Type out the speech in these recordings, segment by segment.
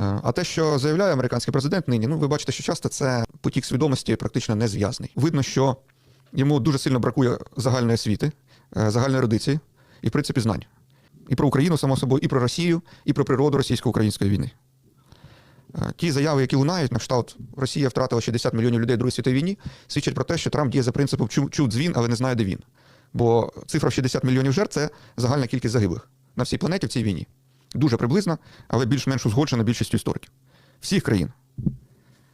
Е, А те, що заявляє американський президент нині, ну ви бачите, що часто це потік свідомості практично не зв'язаний. Видно, що йому дуже сильно бракує загальної освіти, е, загальної ерудиції і, в принципі, знань. І про Україну, само собою, і про Росію, і про природу російсько-української війни. Е, Ті заяви, які лунають, на кшталт Росія втратила 60 мільйонів людей в Другій світовій війні, свідчать про те, що Трамп діє за принципом чув дзвін, але не знає, де він. Бо цифра в 60 мільйонів жертв це загальна кількість загиблих на всій планеті в цій війні. Дуже приблизна, але більш-менш узгоджена більшістю істориків. Всіх країн.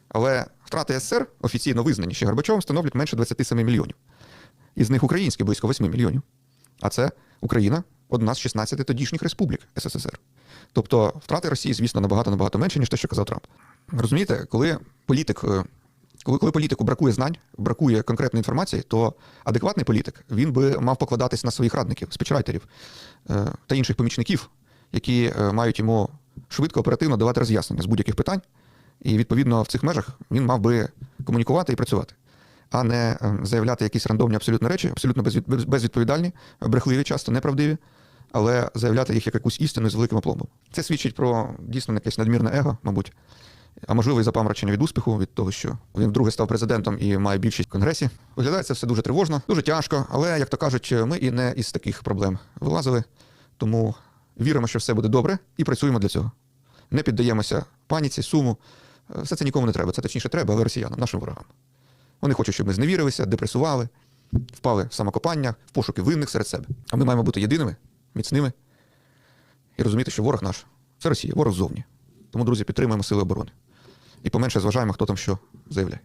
Але втрати СССР, офіційно визнані ще Горбачовим, становлять менше 27 мільйонів. Із них українські близько 8 мільйонів. А це Україна одна з 16 тодішніх республік СССР. Тобто втрати Росії, звісно, набагато набагато менше, ніж те, що казав Трамп. Розумієте, коли політик, е, коли, коли політику бракує знань, бракує конкретної інформації, то адекватний політик він би мав покладатись на своїх радників, спічрайтерів е, та інших помічників, які е, мають йому швидко, оперативно давати роз'яснення з будь-яких питань. І відповідно в цих межах він мав би комунікувати і працювати, а не е, заявляти якісь рандомні абсолютно речі, абсолютно безвідповідальні, брехливі, часто неправдиві, але заявляти їх як якусь істину з великим опломбом. Це свідчить про дійсно якесь надмірне его, мабуть, а можливо, і запаморочення від успіху, від того, що він вдруге став президентом і має більшість в конгресі. Виглядає це все дуже тривожно, дуже тяжко, але як то кажуть, ми і не із таких проблем вилазили. Тому віримо, що все буде добре, і працюємо для цього. Не піддаємося паніці, суму. Е, Все це нікому не треба. Це точніше треба, але росіянам, нашим ворогам. Вони хочуть, щоб ми зневірилися, депресували, впали в самокопання, в пошуки винних серед себе. А ми маємо бути єдиними, міцними і розуміти, що ворог наш це Росія, ворог ззовні. Тому, друзі, підтримуємо сили оборони. І поменше зважаємо, хто там що заявляє.